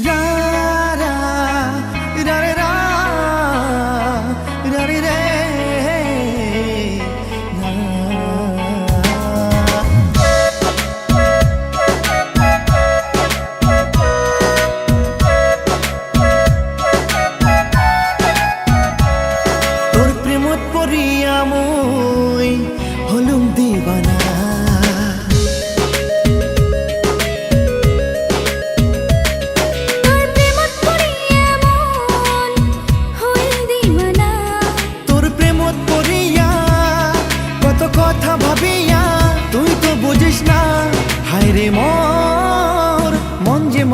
Yeah.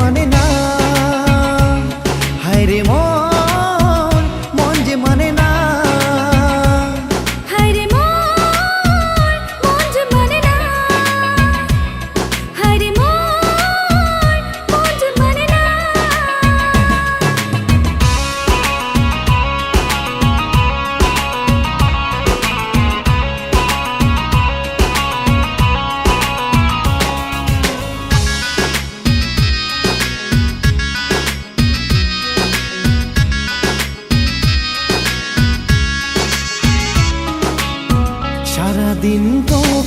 money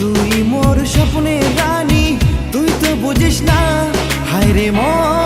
তুই মোর স্বপ্নে রানী তুই তো বুঝিস না। হায় রে মোর